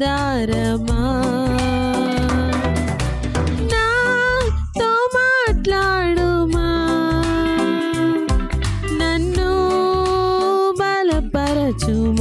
దారమా? నాతో మాట్లాడుమా? నన్ను బలపరచుమా?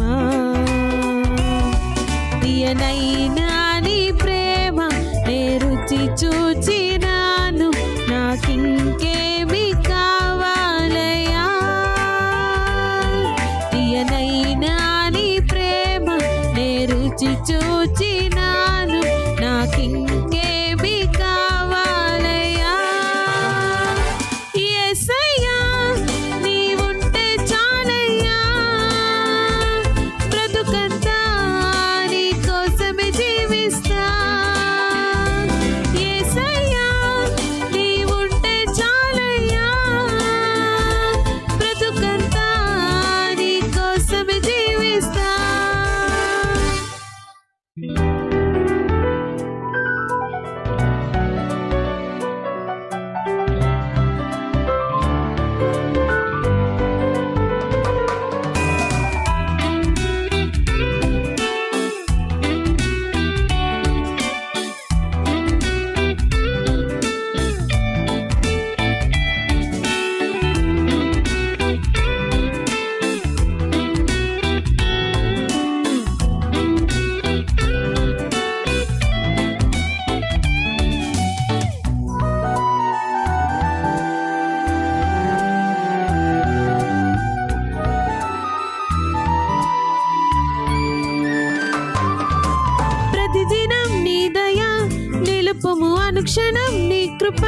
కృప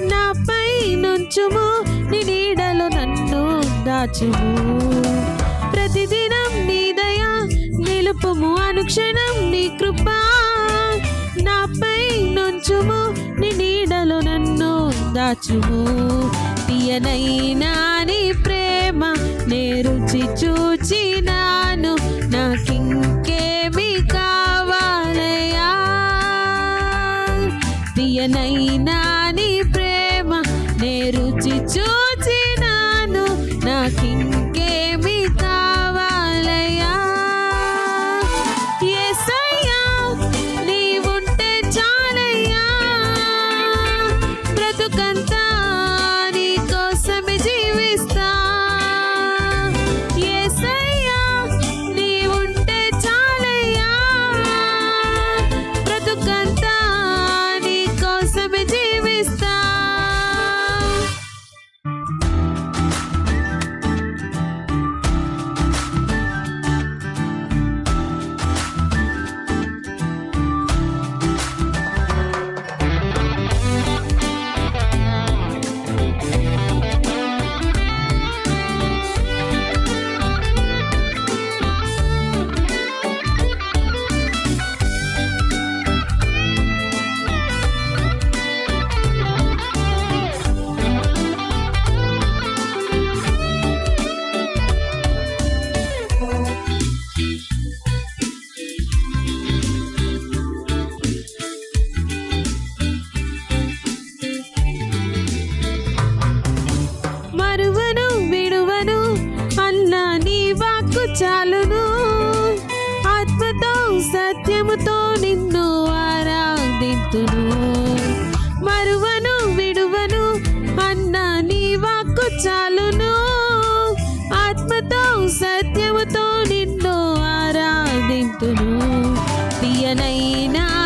నాపై నుంచుము నీ నీడలో నన్ను దాచుము. ప్రతిదినం నీ దయ నిలుపుము అనుక్షణం నీ కృప నాపై నుంచుము నీ నీడలో నన్ను దాచుము. తీయనైనా నీ ప్రేమ నే రుచి చూచినాను నాకింకేమి తీయనైనా నీ ప్రేమ నే రుచి చూ చాలును. ఆత్మతో సత్యముతో నిన్ను ఆరాధింతును. మరువను విడువను అన్న నీ వాక్కు చాలును. ఆత్మతో సత్యముతో నిన్ను ఆరాధింతును. తీయనైనా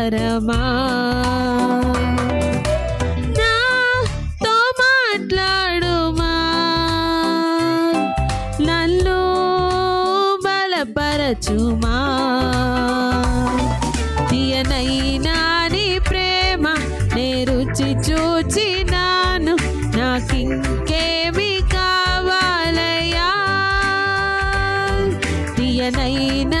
పరమా నాతో మాట్లాడుమా. నన్ను బలపరచుమా. తీయనైనా నీ ప్రేమ నే రుచి చూచినాను. నాకింకేమి కావాలయా తీయనైనా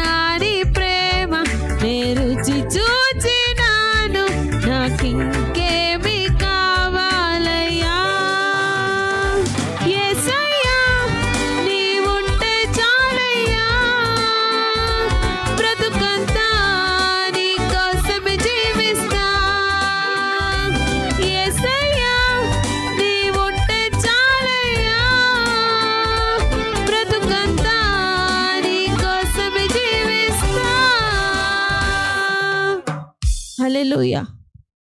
Hallelujah.